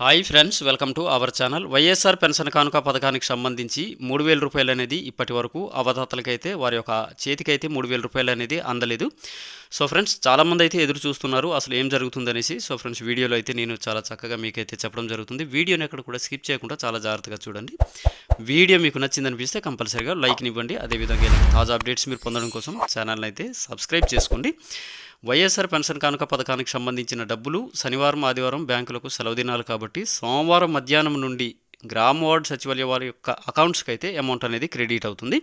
Hi friends welcome to our channel. YSR pension కానుక పథకానికి సంబంధించి మూడు వేల రూపాయలు అనేది ఇప్పటి వరకు అవదాతలకైతే వారి యొక్క చేతికైతే మూడు వేల రూపాయలు అనేది అందలేదు. సో ఫ్రెండ్స్ చాలామంది అయితే ఎదురు చూస్తున్నారు అసలు ఏం జరుగుతుందనేసి. సో ఫ్రెండ్స్ వీడియోలో అయితే నేను చాలా చక్కగా మీకైతే చెప్పడం జరుగుతుంది. వీడియోని ఎక్కడ కూడా స్కిప్ చేయకుండా చాలా జాగ్రత్తగా చూడండి. వీడియో మీకు నచ్చిందనిపిస్తే కంపల్సరీగా లైక్ని ఇవ్వండి. అదేవిధంగా తాజా అప్డేట్స్ మీరు పొందడం కోసం ఛానల్ని అయితే సబ్స్క్రైబ్ చేసుకోండి. వైఎస్ఆర్ పెన్షన్ కానుక పథకానికి సంబంధించిన డబ్బులు శనివారం ఆదివారం బ్యాంకులకు సెలవు దినాలు కాబట్టి సోమవారం మధ్యాహ్నం నుండి గ్రామ వార్డ్ సచివాలయ వారి యొక్క అకౌంట్స్కి అయితే అమౌంట్ అనేది క్రెడిట్ అవుతుంది.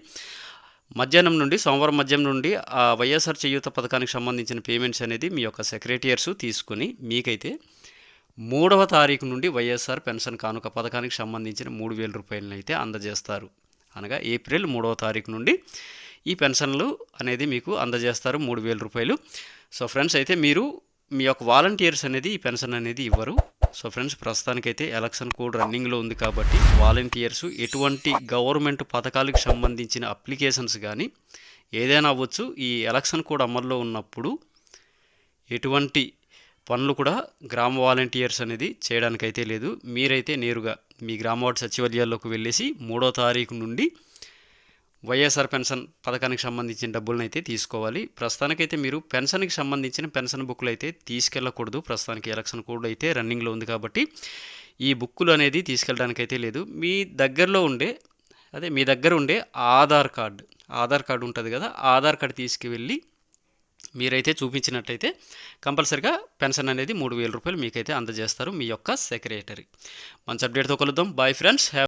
మధ్యాహ్నం నుండి సోమవారం మధ్యాహ్నం నుండి ఆ వైఎస్ఆర్ చేయూత పథకానికి సంబంధించిన పేమెంట్స్ అనేది మీ యొక్క సెక్రటరియర్స్ తీసుకుని మీకైతే మూడవ తారీఖు నుండి వైఎస్ఆర్ పెన్షన్ కానుక పథకానికి సంబంధించిన మూడు వేల రూపాయలను అయితే అందజేస్తారు. అనగా ఏప్రిల్ మూడవ తారీఖు నుండి ఈ పెన్షన్లు అనేది మీకు అందజేస్తారు మూడు వేల రూపాయలు. సో ఫ్రెండ్స్ అయితే మీరు మీ యొక్క వాలంటీర్స్ అనేది ఈ పెన్షన్ అనేది ఇవ్వరు. సో ఫ్రెండ్స్ ప్రస్తుతానికైతే ఎలక్షన్ కోడ్ రన్నింగ్లో ఉంది కాబట్టి వాలంటీర్స్ ఎటువంటి గవర్నమెంట్ పథకాలకు సంబంధించిన అప్లికేషన్స్ కానీ ఏదైనా అవ్వచ్చు ఈ ఎలక్షన్ కోడ్ అమల్లో ఉన్నప్పుడు ఎటువంటి పనులు కూడా గ్రామ వాలంటీర్స్ అనేది చేయడానికైతే లేదు. మీరైతే నేరుగా మీ గ్రామ వార్డు సచివాలయాల్లోకి వెళ్ళేసి మూడో తారీఖు నుండి వైఎస్ఆర్ పెన్షన్ పథకానికి సంబంధించిన డబ్బులను అయితే తీసుకోవాలి. ప్రస్తుతానికైతే మీరు పెన్షన్కి సంబంధించిన పెన్షన్ బుక్లు అయితే తీసుకెళ్ళకూడదు. ప్రస్తుతానికి ఎలక్షన్ కోడ్ అయితే రన్నింగ్లో ఉంది కాబట్టి ఈ బుక్కులు అనేది తీసుకెళ్ళడానికి అయితే లేదు. మీ దగ్గరలో ఉండే అదే మీ దగ్గర ఉండే ఆధార్ కార్డు ఆధార్ కార్డు ఉంటుంది కదా ఆధార్ కార్డు తీసుకువెళ్ళి మీరైతే చూపించినట్టయితే కంపల్సరిగా పెన్షన్ అనేది మూడు వేల రూపాయలు మీకైతే అందజేస్తారు మీ యొక్క సెక్రటరీ. మంచి అప్డేట్తో కలుద్దాం. Bye friends have